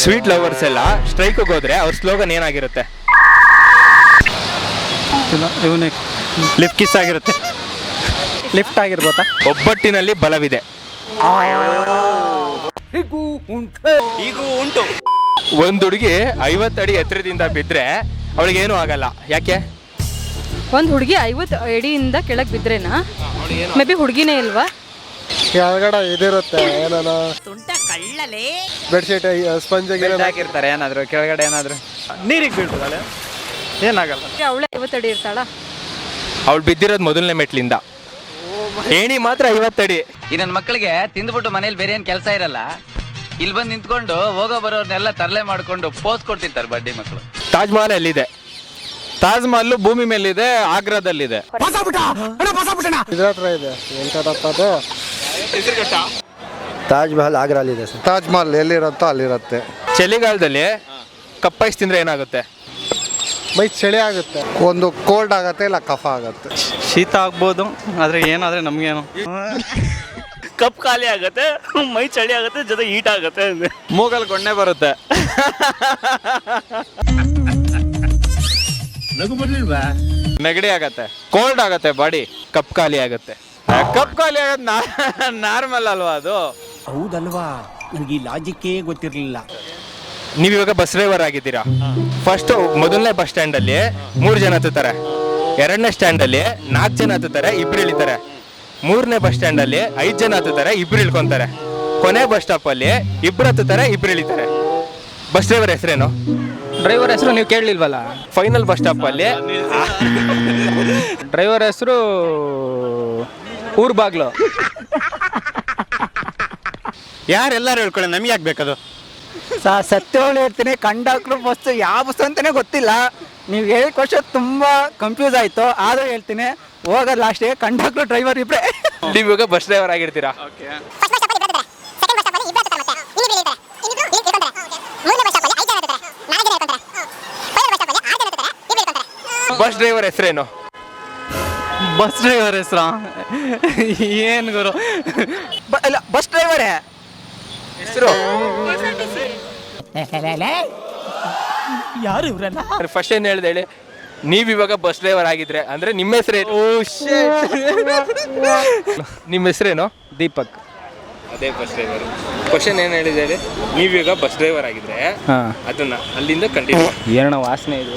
Sweet lovers ಎಲ್ಲ ಸ್ಟ್ರೈಕ್ಗೆ ಹೋದ್ರೆ ಅವ್ರ ಸ್ಲೋಗನ್ ಏನಾಗಿರುತ್ತೆ? ಇವನೇ ಲಿಫ್ಟ್ ಕಿಸ್ ಆಗಿರುತ್ತೆ. ಲಿಫ್ಟ್ ಆಗಿರ್ಬೋದಾ? ಒಬ್ಬಟ್ಟಿನಲ್ಲಿ ಬಲವಿದೆ. ಒಂದು ಹುಡುಗಿ ಐವತ್ತಡಿ ಎತ್ತರದಿಂದ ಬಿದ್ರೆ ಅವಳಿಗೆ ಏನು ಆಗಲ್ಲ. ಯಾಕೆ? ಒಂದು ಹುಡುಗಿ ಐವತ್ತು ಅಡಿಯಿಂದ ಕೆಳಗೆ ಬಿದ್ರೇನಾ? ಮೇ ಬಿ ಹುಡುಗಿನೇ ಇಲ್ವಾ? ಕೆಳಗಡೆ ಇದಿರುತ್ತೆ ಏನಾನ. ಬೆಡ್ಶೀಟ್ ಸ್ಪಂಜ್ ಹಾಕಿರ್ತಾರೆ ಏನಾದ್ರು ಕೆಳಗಡೆ ಏನಾದ್ರು. ನೀರಿಗೆ ಬೀಳ್ತದಲ್ಲ? ಏನಾಗಲ್ಲ. ಅವಳೆ ಐವತ್ತು ಅಡಿ ಇರ್ತಾಳ. ಅವಳು ಬಿದ್ದಿರೋದು ಮೊದಲನೇ ಮೆಟ್ಲಿಂದ. ಏಣಿ ಮಾತ್ರ ಐವತ್ತಡಿ ಈ ನನ್ನ ಮಕ್ಕಳಿಗೆ ತಿಂದ್ಬಿಟ್ಟು ಮನೇಲಿ ಬೇರೆ ಏನ್ ಕೆಲಸ ಇರಲ್ಲ? ಇಲ್ಲಿ ಬಂದು ನಿಂತ್ಕೊಂಡು ಹೋಗೋ ಬರೋರ್ನೆಲ್ಲ ತರಲೆ ಮಾಡ್ಕೊಂಡು ಪೋಸ್ ಕೊಡ್ತಿರ್ತಾರೆ ಬಡ್ಡಿ ಮಕ್ಕಳು ತಾಜ್ ಮಹಲ್ ಎಲ್ಲಿದೆ ತಾಜ್ ಮಹಲ್ ಭೂಮಿ ಮೇಲಿದೆ ಆಗ್ರಾದಲ್ಲಿದೆ ಇದ್ರ ಹತ್ರ ಇದೆ ತಾಜ್ ಮಹಲ್ ಆಗ್ರಾಲಿದೆ ಸರ್. ತಾಜ್ ಮಹಲ್ ಎಲ್ಲಿರುತ್ತೋ ಅಲ್ಲಿರುತ್ತೆ. ಚಳಿಗಾಲದಲ್ಲಿ ಕಪ್ಪೈಸ್ ತಿಂದ್ರೆ ಏನಾಗುತ್ತೆ? ಮೈ ಚಳಿ ಆಗುತ್ತೆ. ಒಂದು ಕೋಲ್ಡ್ ಆಗುತ್ತೆ ಇಲ್ಲ ಕಫ ಆಗುತ್ತೆ. ಶೀತ ಆಗ್ಬೋದು ಆದ್ರೆ ಏನಾದ್ರೆ ನಮ್ಗೇನು. ಕಪ್ ಖಾಲಿ ಆಗುತ್ತೆ ಮೈ ಚಳಿ ಆಗುತ್ತೆ ಜೊತೆ ಹೀಟ್ ಆಗುತ್ತೆ ಮೂಗಲ್ ಗೊಣ್ಣೆ ಬರುತ್ತೆ. ನೆಗಡಿ ಆಗತ್ತೆ. ಕೋಲ್ಡ್ ಆಗತ್ತೆ ಬಾಡಿ ಕಪ್ ಖಾಲಿ ಆಗುತ್ತೆ. ಕಪ್ ಖಾಲಿ ಆಗೋದು ನಾರ್ಮಲ್ ಅಲ್ವಾ ಅದು? ಹೌದಲ್ವಾ? ನನಗೆ ಈ ಲಾಜಿಕ್ಕೇ ಗೊತ್ತಿರಲಿಲ್ಲ. ನೀವು ಇವಾಗ ಬಸ್ ಡ್ರೈವರ್ ಆಗಿದ್ದೀರಾ? ಫಸ್ಟ್ ಮೊದಲನೇ ಬಸ್ ಸ್ಟ್ಯಾಂಡ್ ಅಲ್ಲಿ ಮೂರು ಜನ ಹತ್ತುತ್ತಾರೆ. ಎರಡನೇ ಸ್ಟ್ಯಾಂಡ್ ಅಲ್ಲಿ ನಾಲ್ಕು ಜನ ಹತ್ತುತ್ತಾರೆ ಇಬ್ರು ಇಳಿತಾರೆ. ಮೂರನೇ ಬಸ್ ಸ್ಟ್ಯಾಂಡ್ ಅಲ್ಲಿ ಐದು ಜನ ಹತ್ತುತ್ತಾರೆ ಇಬ್ರು ಇಳ್ಕೊಂತಾರೆ. ಕೊನೆ ಬಸ್ ಸ್ಟಾಪ್ ಅಲ್ಲಿ ಇಬ್ರು ಹತ್ತುತ್ತಾರೆ ಇಬ್ರು ಇಳಿತಾರೆ. ಬಸ್ ಡ್ರೈವರ್ ಹೆಸರೇನು? ಡ್ರೈವರ್ ಹೆಸರು ನೀವು ಕೇಳಲಿಲ್ವಲ್ಲ? ಫೈನಲ್ ಬಸ್ ಸ್ಟಾಪ್ ಅಲ್ಲಿ ಡ್ರೈವರ್ ಹೆಸರು ಊರ್ ಬಾಗ್ಲು. ಯಾರೆಲ್ಲಾರು ಹೇಳ್ಕೊಳ್ಳಿ ನಮಗೆ ಯಾಕೆ ಬೇಕದು? ಹೇಳ್ತೀನಿ ಕಂಡಕ್ಟ್ರು ಫಸ್ಟ್ ಯಾವ ಬಸ್ ಅಂತಾನೆ ಗೊತ್ತಿಲ್ಲ. ನೀವು ಹೇಳಿ ಕ್ವಶನ್ ತುಂಬಾ ಕನ್ಫ್ಯೂಸ್ ಆಯ್ತು ಆದ್ರೂ ಹೇಳ್ತೀನಿ ಹೋಗೋದು ಲಾಸ್ಟಿಗೆ ಕಂಡಕ್ಟ್ರು ಡ್ರೈವರ್ ಇಬ್ರೆ. ನೀವು ಇವಾಗ ಬಸ್ ಡ್ರೈವರ್ ಆಗಿರ್ತೀರಾ? ಬಸ್ ಡ್ರೈವರ್ ಹೆಸರೇನು? ಬಸ್ ಡ್ರೈವರ್ ಹೆಸರು? ಏನು ಗುರು? ಇಲ್ಲ ಬಸ್ ಡ್ರೈವರೇ? ಹೆಸರು? ಯಾರು ಇವ್ರಲ್ಲ ಫಸ್ಟ್ ಏನ್ ಹೇಳ್ದೆ ಹೇಳಿ? ನೀವ್ ಇವಾಗ ಬಸ್ ಡ್ರೈವರ್ ಆಗಿದ್ರೆ ಅಂದ್ರೆ ನಿಮ್ಮ ಹೆಸರೇನು ನಿಮ್ಮ ಹೆಸರೇನು ದೀಪಕ್. ಅದೇ ಬಸ್ ಡ್ರೈವರ್. ಕ್ವಶನ್ ಏನ್ ಹೇಳಿದೆ ಹೇಳಿ? ನೀವ್ ಇವಾಗ ಬಸ್ ಡ್ರೈವರ್ ಆಗಿದ್ರೆ ಹಾ. ಅದನ್ನ ಅಲ್ಲಿಂದ ಕಂಟಿನ್ಯೂ ಏನೋ ವಾಸನೆ ಇದು.